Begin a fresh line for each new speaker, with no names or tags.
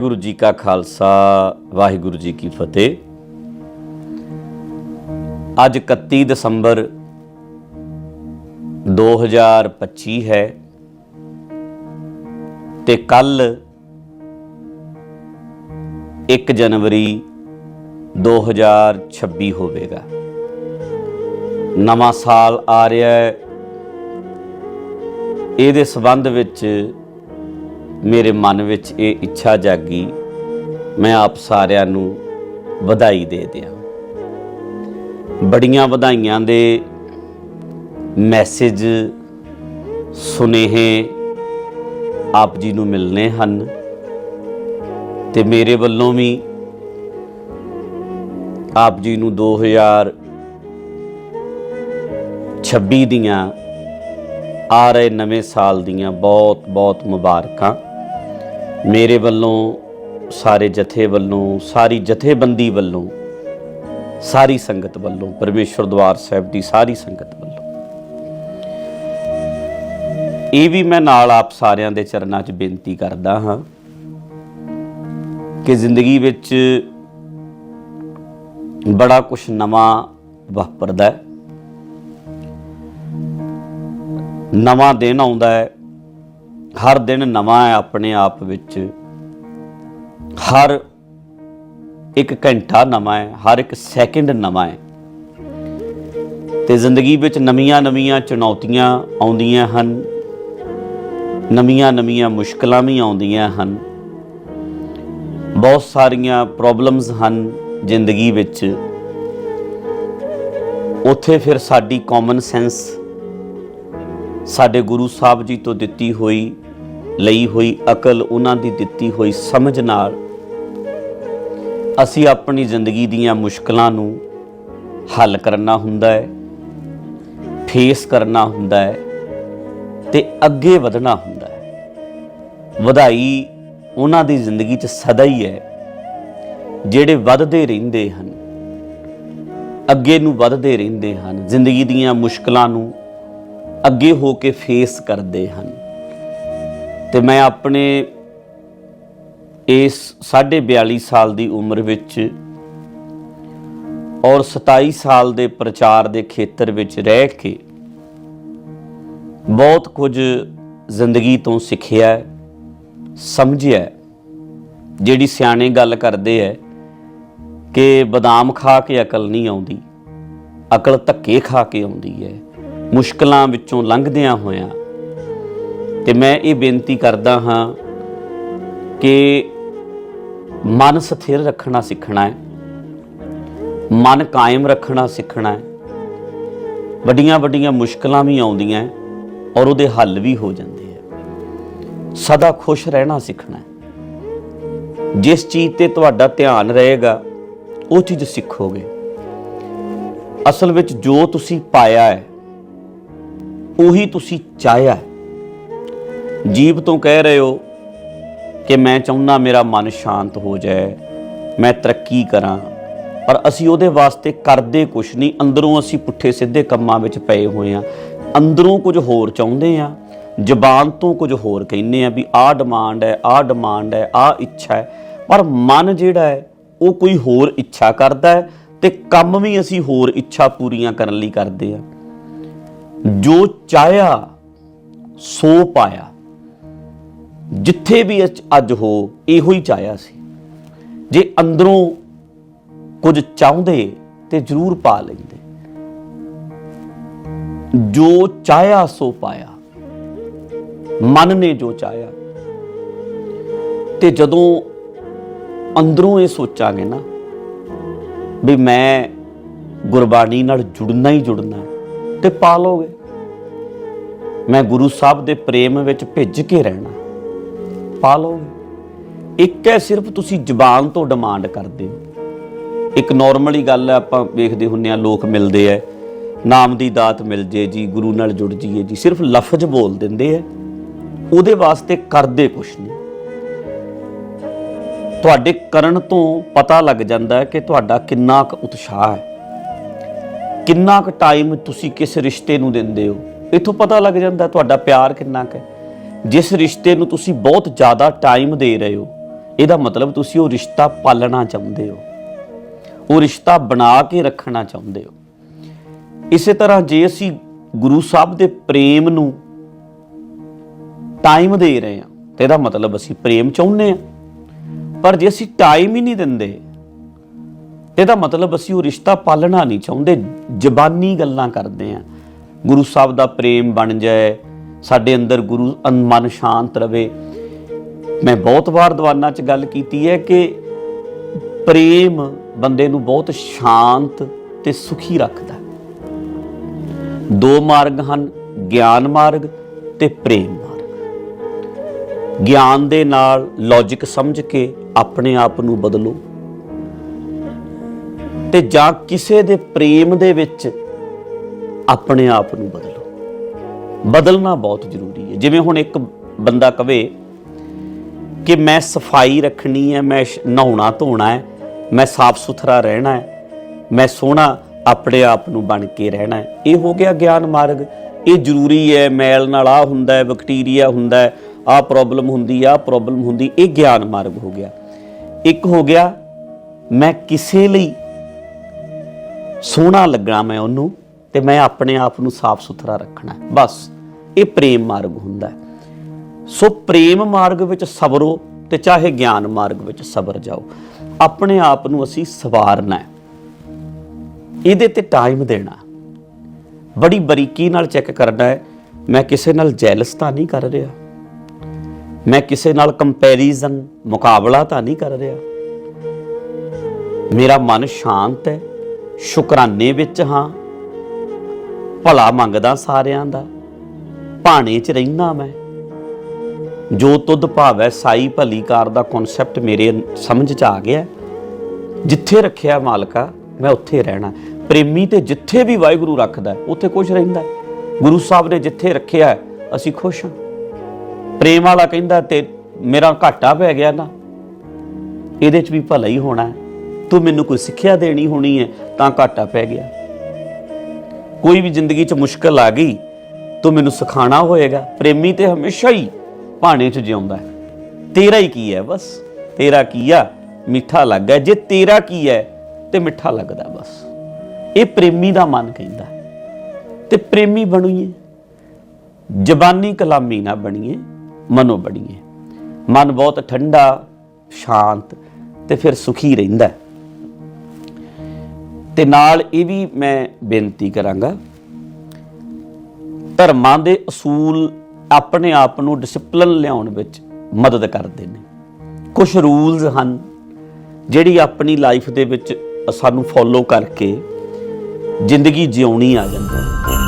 ਗੁਰੂ ਜੀ ਕਾ ਖਾਲਸਾ, ਵਾਹਿਗੁਰੂ ਜੀ ਕੀ ਫਤਿਹ। ਅੱਜ 31 ਦਸੰਬਰ 2025 ਹੈ ਤੇ ਕੱਲ 1 ਜਨਵਰੀ 2026 ਹੋਵੇਗਾ। ਨਵਾਂ ਸਾਲ ਆ ਰਿਹਾ ਹੈ। ਇਹਦੇ ਸਬੰਧ ਵਿੱਚ ਮੇਰੇ ਮਨ ਵਿੱਚ ਇਹ ਇੱਛਾ ਜਾਗੀ, ਮੈਂ ਆਪ ਸਾਰਿਆਂ ਨੂੰ ਵਧਾਈ ਦੇ ਦਿਆਂ। ਬੜੀਆਂ ਵਧਾਈਆਂ ਦੇ ਮੈਸੇਜ ਸੁਨੇਹੇ ਆਪ ਜੀ ਨੂੰ ਮਿਲਨੇ ਹਨ ਤੇ ਮੇਰੇ ਵੱਲੋਂ ਵੀ ਆਪ ਜੀ ਨੂੰ 2026 ਦੀਆਂ ਆ ਰਹੇ ਨਵੇਂ ਸਾਲ ਦੀਆਂ ਬਹੁਤ ਬਹੁਤ ਮੁਬਾਰਕਾਂ। ਮੇਰੇ ਵੱਲੋਂ, ਸਾਰੇ ਜਥੇ ਵੱਲੋਂ, ਸਾਰੀ ਜਥੇਬੰਦੀ ਵੱਲੋਂ, ਸਾਰੀ ਸੰਗਤ ਵੱਲੋਂ, ਪਰਮੇਸ਼ਵਰ ਦਵਾਰ ਸਾਹਿਬ ਦੀ ਸਾਰੀ ਸੰਗਤ ਵੱਲੋਂ। ਇਹ ਵੀ ਮੈਂ ਨਾਲ ਆਪ ਸਾਰਿਆਂ ਦੇ ਚਰਨਾਂ 'ਚ ਬੇਨਤੀ ਕਰਦਾ ਹਾਂ ਕਿ ਜ਼ਿੰਦਗੀ ਵਿੱਚ ਬੜਾ ਕੁਝ ਨਵਾਂ ਵਾਪਰਦਾ ਹੈ। ਨਵਾਂ ਦਿਨ ਆਉਂਦਾ ਹੈ। ਹਰ ਦਿਨ ਨਵਾਂ ਹੈ ਆਪਣੇ ਆਪ ਵਿੱਚ। ਹਰ ਇੱਕ ਘੰਟਾ ਨਵਾਂ ਹੈ, ਹਰ ਇੱਕ ਸੈਕਿੰਡ ਨਵਾਂ ਹੈ। ਤੇ ਜ਼ਿੰਦਗੀ ਵਿੱਚ ਨਵੀਆਂ-ਨਵੀਆਂ ਚੁਣੌਤੀਆਂ ਆਉਂਦੀਆਂ ਹਨ ਨਵੀਆਂ-ਨਵੀਆਂ ਮੁਸ਼ਕਲਾਂ ਵੀ ਆਉਂਦੀਆਂ ਹਨ। ਬਹੁਤ ਸਾਰੀਆਂ ਪ੍ਰੋਬਲਮਸ ਹਨ ਜ਼ਿੰਦਗੀ ਵਿੱਚ। ਉੱਥੇ ਫਿਰ ਸਾਡੀ ਕਾਮਨ ਸੈਂਸ ਸਾਡੇ ਗੁਰੂ ਸਾਹਿਬ ਜੀ ਤੋਂ ਦਿੱਤੀ ਹੋਈ ਲਈ ਹੋਈ ਅਕਲ ਉਹਨਾਂ ਦੀ ਦਿੱਤੀ ਹੋਈ ਸਮਝ ਨਾਲ ਅਸੀਂ ਆਪਣੀ ਜ਼ਿੰਦਗੀ ਦੀਆਂ ਮੁਸ਼ਕਲਾਂ ਨੂੰ ਹੱਲ ਕਰਨਾ ਹੁੰਦਾ ਹੈ ਫੇਸ ਕਰਨਾ ਹੁੰਦਾ ਹੈ ਤੇ ਅੱਗੇ ਵਧਣਾ ਹੁੰਦਾ ਹੈ। ਵਧਾਈ ਉਹਨਾਂ ਦੀ ਜ਼ਿੰਦਗੀ 'ਚ ਸਦਾ ਹੀ ਹੈ, ਜਿਹੜੇ ਵੱਧਦੇ ਰਹਿੰਦੇ ਹਨ, ਅੱਗੇ ਨੂੰ ਵੱਧਦੇ ਰਹਿੰਦੇ ਹਨ, ਜ਼ਿੰਦਗੀ ਦੀਆਂ ਮੁਸ਼ਕਲਾਂ ਨੂੰ ਅੱਗੇ ਹੋ ਕੇ ਫੇਸ ਕਰਦੇ ਹਨ। ਤੇ ਮੈਂ ਆਪਣੇ ਇਸ 42 ਸਾਲ ਦੀ ਉਮਰ ਵਿੱਚ ਔਰ 27 ਸਾਲ ਦੇ ਪ੍ਰਚਾਰ ਦੇ ਖੇਤਰ ਵਿੱਚ ਰਹਿ ਕੇ ਬਹੁਤ ਕੁਝ ਜ਼ਿੰਦਗੀ ਤੋਂ ਸਿੱਖਿਆ ਸਮਝਿਆ ਜਿਹੜੀ ਸਿਆਣੇ ਗੱਲ ਕਰਦੇ ਐ ਕਿ ਬਦਾਮ ਖਾ ਕੇ ਅਕਲ ਨਹੀਂ ਆਉਂਦੀ, ਅਕਲ ਧੱਕੇ ਖਾ ਕੇ ਆਉਂਦੀ ਹੈ। ਮੁਸ਼ਕਲਾਂ ਵਿੱਚੋਂ ਲੰਘਦਿਆਂ ਹੋਇਆਂ ਤੇ ਮੈਂ ਇਹ ਬੇਨਤੀ ਕਰਦਾ ਹਾਂ ਕਿ ਮਨ ਸਥਿਰ ਰੱਖਣਾ ਸਿੱਖਣਾ ਹੈ। ਮਨ ਕਾਇਮ ਰੱਖਣਾ ਸਿੱਖਣਾ ਹੈ। ਵੱਡੀਆਂ ਵੱਡੀਆਂ ਮੁਸ਼ਕਲਾਂ ਵੀ ਆਉਂਦੀਆਂ ਔਰ ਉਹਦੇ ਹੱਲ ਵੀ ਹੋ ਜਾਂਦੇ ਆ ਸਦਾ ਖੁਸ਼ ਰਹਿਣਾ ਸਿੱਖਣਾ ਜਿਸ ਚੀਜ਼ ਤੇ ਤੁਹਾਡਾ ਧਿਆਨ ਰਹੇਗਾ, ਉਹ ਚੀਜ਼ ਸਿੱਖੋਗੇ। ਅਸਲ ਵਿੱਚ ਜੋ ਤੁਸੀਂ ਪਾਇਆ ਹੈ, ਉਹੀ ਤੁਸੀਂ ਚਾਹਿਆ ਹੈ। ਜੀਵ ਤੋਂ ਕਹਿ ਰਹੇ ਹੋ ਕਿ ਮੈਂ ਚਾਹੁੰਦਾ ਮੇਰਾ ਮਨ ਸ਼ਾਂਤ ਹੋ ਜਾਏ, ਮੈਂ ਤਰੱਕੀ ਕਰਾਂ, ਪਰ ਅਸੀਂ ਉਹਦੇ ਵਾਸਤੇ ਕਰਦੇ ਕੁਛ ਨਹੀਂ। ਅੰਦਰੋਂ ਅਸੀਂ ਪੁੱਠੇ ਸਿੱਧੇ ਕੰਮਾਂ ਵਿੱਚ ਪਏ ਹੋਏ ਆ ਅੰਦਰੋਂ ਕੁਝ ਹੋਰ ਚਾਹੁੰਦੇ ਆ ਜ਼ਬਾਨ ਤੋਂ ਕੁਝ ਹੋਰ ਕਹਿੰਦੇ ਆ ਵੀ ਆਹ ਡਿਮਾਂਡ ਹੈ, ਆਹ ਡਿਮਾਂਡ ਹੈ, ਆਹ ਇੱਛਾ ਹੈ। ਪਰ ਮਨ ਜਿਹੜਾ ਹੈ, ਉਹ ਕੋਈ ਹੋਰ ਇੱਛਾ ਕਰਦਾ ਹੈ ਤੇ ਕੰਮ ਵੀ ਅਸੀਂ ਹੋਰ ਇੱਛਾ ਪੂਰੀਆਂ ਕਰਨ ਲਈ ਕਰਦੇ ਆ ਜੋ ਚਾਹਿਆ, ਸੋ ਪਾਇਆ। ਜਿੱਥੇ ਵੀ ਅੱਜ- ਅੱਜ ਹੋ ਇਹੋ ਹੀ ਚਾਹਿਆ ਸੀ। ਜੇ ਅੰਦਰੋਂ ਕੁਝ ਚਾਹੁੰਦੇ ਤੇ ਜ਼ਰੂਰ ਪਾ ਲੈਂਦੇ। ਜੋ ਚਾਹਿਆ ਸੋ ਪਾਇਆ। ਮਨ ਨੇ ਜੋ ਚਾਹਿਆ। ਤੇ ਜਦੋਂ ਅੰਦਰੋਂ ਇਹ ਸੋਚਾਂਗੇ ਨਾ ਵੀ ਮੈਂ ਗੁਰਬਾਣੀ ਨਾਲ ਜੁੜਨਾ ਹੀ ਜੁੜਨਾ ਹੈ, ਤੇ ਪਾ ਲੋਗੇ ਮੈਂ ਗੁਰੂ ਸਾਹਿਬ ਦੇ ਪ੍ਰੇਮ ਵਿੱਚ ਭਿੱਜ ਕੇ ਰਹਿਣਾ। ਪਾ ਲਓਗੇ। ਇੱਕ ਹੈ ਸਿਰਫ ਤੁਸੀਂ ਜ਼ਬਾਨ ਤੋਂ ਡਿਮਾਂਡ ਕਰਦੇ ਹੋ। ਇੱਕ ਨਾਰਮਲੀ ਗੱਲ ਹੈ, ਆਪਾਂ ਵੇਖਦੇ ਹੁੰਨੇ ਆ ਲੋਕ ਮਿਲਦੇ ਐ ਨਾਮ ਦੀ ਦਾਤ ਮਿਲ ਜੇ ਜੀ, ਗੁਰੂ ਨਾਲ ਜੁੜ ਜੀਏ ਜੀ, ਸਿਰਫ ਲਫ਼ਜ਼ ਬੋਲ ਦਿੰਦੇ ਐ ਉਹਦੇ ਵਾਸਤੇ ਕਰਦੇ ਕੁਛ ਨਹੀਂ। ਤੁਹਾਡੇ ਕਰਨ ਤੋਂ ਪਤਾ ਲੱਗ ਜਾਂਦਾ ਹੈ ਕਿ ਤੁਹਾਡਾ ਕਿੰਨਾ ਕੁ ਉਤਸ਼ਾਹ ਹੈ। ਕਿੰਨਾ ਕੁ ਟਾਈਮ ਤੁਸੀਂ ਕਿਸ ਰਿਸ਼ਤੇ ਨੂੰ ਦਿੰਦੇ ਹੋ। ਇਥੋਂ ਪਤਾ ਲੱਗ ਜਾਂਦਾ ਤੁਹਾਡਾ ਪਿਆਰ ਕਿੰਨਾ ਕੁ ਹੈ। ਜਿਸ ਰਿਸ਼ਤੇ ਨੂੰ ਤੁਸੀਂ ਬਹੁਤ ਜ਼ਿਆਦਾ ਟਾਈਮ ਦੇ ਰਹੇ ਹੋ, ਇਹਦਾ ਮਤਲਬ ਤੁਸੀਂ ਉਹ ਰਿਸ਼ਤਾ ਪਾਲਣਾ ਚਾਹੁੰਦੇ ਹੋ। ਉਹ ਰਿਸ਼ਤਾ ਬਣਾ ਕੇ ਰੱਖਣਾ ਚਾਹੁੰਦੇ ਹੋ। ਇਸੇ ਤਰ੍ਹਾਂ ਜੇ ਅਸੀਂ ਗੁਰੂ ਸਾਹਿਬ ਦੇ ਪ੍ਰੇਮ ਨੂੰ ਟਾਈਮ ਦੇ ਰਹੇ ਹਾਂ, ਤੇ ਇਹਦਾ ਮਤਲਬ ਅਸੀਂ ਪ੍ਰੇਮ ਚਾਹੁੰਦੇ ਹਾਂ। ਪਰ ਜੇ ਅਸੀਂ ਟਾਈਮ ਹੀ ਨਹੀਂ ਦਿੰਦੇ ਇਹਦਾ ਮਤਲਬ ਅਸੀਂ ਉਹ ਰਿਸ਼ਤਾ ਪਾਲਣਾ ਨਹੀਂ ਚਾਹੁੰਦੇ। ਜ਼ਬਾਨੀ ਗੱਲਾਂ ਕਰਦੇ ਹਾਂ। ਗੁਰੂ ਸਾਹਿਬ ਦਾ ਪ੍ਰੇਮ ਬਣ ਜਾਏ ਸਾਡੇ ਅੰਦਰ ਗੁਰੂ ਅਨ- ਮਨ ਸ਼ਾਂਤ ਰਵੇ। ਮੈਂ ਬਹੁਤ ਵਾਰ ਦੀਵਾਨਾਂ 'ਚ ਗੱਲ ਕੀਤੀ ਹੈ ਕਿ ਪ੍ਰੇਮ ਬੰਦੇ ਨੂੰ ਬਹੁਤ ਸ਼ਾਂਤ ਤੇ ਸੁਖੀ ਰੱਖਦਾ ਦੋ ਮਾਰਗ ਹਨ, ਗਿਆਨ ਮਾਰਗ ਤੇ ਪ੍ਰੇਮ ਮਾਰਗ। ਗਿਆਨ ਦੇ ਨਾਲ ਲੌਜੀਕ ਸਮਝ ਕੇ ਆਪਣੇ ਆਪ ਨੂੰ ਬਦਲੋ। ਤੇ ਜਾਂ ਕਿਸੇ ਦੇ ਪ੍ਰੇਮ ਦੇ ਵਿੱਚ ਆਪਣੇ ਆਪ ਨੂੰ ਬਦਲੋ। ਬਦਲਣਾ ਬਹੁਤ ਜ਼ਰੂਰੀ ਹੈ। ਜਿਵੇਂ ਹੁਣ ਇੱਕ ਬੰਦਾ ਕਵੇ ਕਿ ਮੈਂ ਸਫ਼ਾਈ ਰੱਖਣੀ ਹੈ, ਮੈਂ ਸ਼- ਨਹਾਉਣਾ ਧੋਣਾ ਹੈ, ਮੈਂ ਸਾਫ਼ ਸੁਥਰਾ ਰਹਿਣਾ ਹੈ, ਮੈਂ ਸੋਹਣਾ ਆਪਣੇ ਆਪ ਨੂੰ ਬਣ ਕੇ ਰਹਿਣਾ ਹੈ। ਇਹ ਹੋ ਗਿਆ ਗਿਆਨ ਮਾਰਗ। ਇਹ ਜ਼ਰੂਰੀ ਹੈ, ਮੈਲ ਨਾਲ ਆ ਹੁੰਦਾ ਹੈ, ਬੈਕਟੀਰੀਆ ਹੁੰਦਾ ਹੈ ਆ ਪ੍ਰੋਬਲਮ ਹੁੰਦੀ ਆ ਪ੍ਰੋਬਲਮ ਹੁੰਦੀ ਇਹ ਗਿਆਨ ਮਾਰਗ ਹੋ ਗਿਆ। ਇੱਕ ਹੋ ਗਿਆ, ਮੈਂ ਕਿਸੇ ਲਈ ਸੋਹਣਾ ਲੱਗਣਾ ਮੈਂ ਉਹਨੂੰ ਤੇ ਮੈਂ ਆਪਣੇ ਆਪ ਨੂੰ ਸਾਫ਼ ਸੁਥਰਾ ਰੱਖਣਾ ਬਸ, ਇਹ ਪ੍ਰੇਮ ਮਾਰਗ ਹੁੰਦਾ ਸੋ ਪ੍ਰੇਮ ਮਾਰਗ ਵਿੱਚ ਸਬਰੋ ਤੇ ਚਾਹੇ ਗਿਆਨ ਮਾਰਗ ਵਿੱਚ ਸਬਰ ਜਾਓ। ਆਪਣੇ ਆਪ ਨੂੰ ਅਸੀਂ ਸਵਾਰਨਾ ਇਹਦੇ ਤੇ ਟਾਈਮ ਦੇਣਾ ਬੜੀ ਬਰੀਕੀ ਨਾਲ ਚੈੱਕ ਕਰਨਾ ਹੈ। ਮੈਂ ਕਿਸੇ ਨਾਲ ਜੈਲਸ ਤਾਂ ਨਹੀਂ ਕਰ ਰਿਹਾ। ਮੈਂ ਕਿਸੇ ਨਾਲ ਕੰਪੈਰੀਜ਼ਨ ਮੁਕਾਬਲਾ ਤਾਂ ਨਹੀਂ ਕਰ ਰਿਹਾ। ਮੇਰਾ ਮਨ ਸ਼ਾਂਤ ਹੈ। ਸ਼ੁਕਰਾਨੇ ਵਿੱਚ ਹਾਂ। ਭਲਾ ਮੰਗਦਾ ਸਾਰਿਆਂ ਦਾ, ਭਾਣੇ 'ਚ ਰਹਿਣਾ ਮੈਂ। ਜੋ ਤੁਧ ਭਾਵੈ ਸਾਈ ਭਲੀ ਕਾਰ ਦਾ ਕਨਸੈਪਟ ਮੇਰੇ ਸਮਝ 'ਚ ਆ ਗਿਆ ਜਿੱਥੇ ਰੱਖਿਆ ਮਾਲਕਾ, ਮੈਂ ਉੱਥੇ ਰਹਿਣਾ। ਪ੍ਰੇਮੀ ਤੇ ਜਿੱਥੇ ਵੀ ਵਾਹਿਗੁਰੂ ਰੱਖਦਾ, ਉੱਥੇ ਖੁਸ਼ ਰਹਿੰਦਾ। ਗੁਰੂ ਸਾਹਿਬ ਨੇ ਜਿੱਥੇ ਰੱਖਿਆ, ਅਸੀਂ ਖੁਸ਼ ਹਾਂ। ਪ੍ਰੇਮ ਵਾਲਾ ਕਹਿੰਦਾ, ਤੇ ਮੇਰਾ ਘਾਟਾ ਪੈ ਗਿਆ ਨਾ। ਇਹਦੇ 'ਚ ਵੀ ਭਲਾ ਹੀ ਹੋਣਾ ਤੂੰ ਮੈਨੂੰ ਕੋਈ ਸਿੱਖਿਆ ਦੇਣੀ ਹੋਣੀ ਹੈ, ਤਾਂ ਘਾਟਾ ਪੈ ਗਿਆ। ਕੋਈ ਵੀ ਜ਼ਿੰਦਗੀ 'ਚ ਮੁਸ਼ਕਲ ਆ ਗਈ, ਤੂੰ ਮੈਨੂੰ ਸਿਖਾਣਾ ਹੋਏਗਾ। ਪ੍ਰੇਮੀ ਤੇ ਹਮੇਸ਼ਾ ਹੀ ਭਾਣੇ 'ਚ ਜਿਉਂਦਾ ਹੈ। ਤੇਰਾ ਹੀ ਕੀ ਹੈ ਬਸ? ਤੇਰਾ ਕੀ ਆ? ਮਿੱਠਾ ਲੱਗਾ ਜੇ ਤੇਰਾ ਕੀ ਹੈ, ਤੇ ਮਿੱਠਾ ਲੱਗਦਾ ਬਸ। ਇਹ ਪ੍ਰੇਮੀ ਦਾ ਮਨ ਕਹਿੰਦਾ ਤੇ ਪ੍ਰੇਮੀ ਬਣੂਏ। ਜ਼ਬਾਨੀ ਕਲਾਮੀ ਨਾ ਬਣੀਏ, ਮਨੋ ਬਣੀਏ। ਮਨ ਬਹੁਤ ਠੰਡਾ, ਸ਼ਾਂਤ ਤੇ ਫਿਰ ਸੁਖੀ ਰਹਿੰਦਾ ਤੇ ਨਾਲ ਇਹ ਵੀ ਮੈਂ ਬੇਨਤੀ ਕਰਾਂਗਾ, ਧਰਮਾਂ ਦੇ ਅਸੂਲ ਆਪਣੇ ਆਪ ਨੂੰ ਡਿਸਪਲਿਨ ਲਿਆਉਣ ਵਿੱਚ ਮਦਦ ਕਰਦੇ ਨੇ। ਕੁਝ ਰੂਲਸ ਹਨ ਜਿਹੜੀ ਆਪਣੀ ਲਾਈਫ ਦੇ ਵਿੱਚ ਸਾਨੂੰ ਫੋਲੋ ਕਰਕੇ ਜ਼ਿੰਦਗੀ ਜਿਉਣੀ ਆ ਜਾਂਦੀ ਹੈ।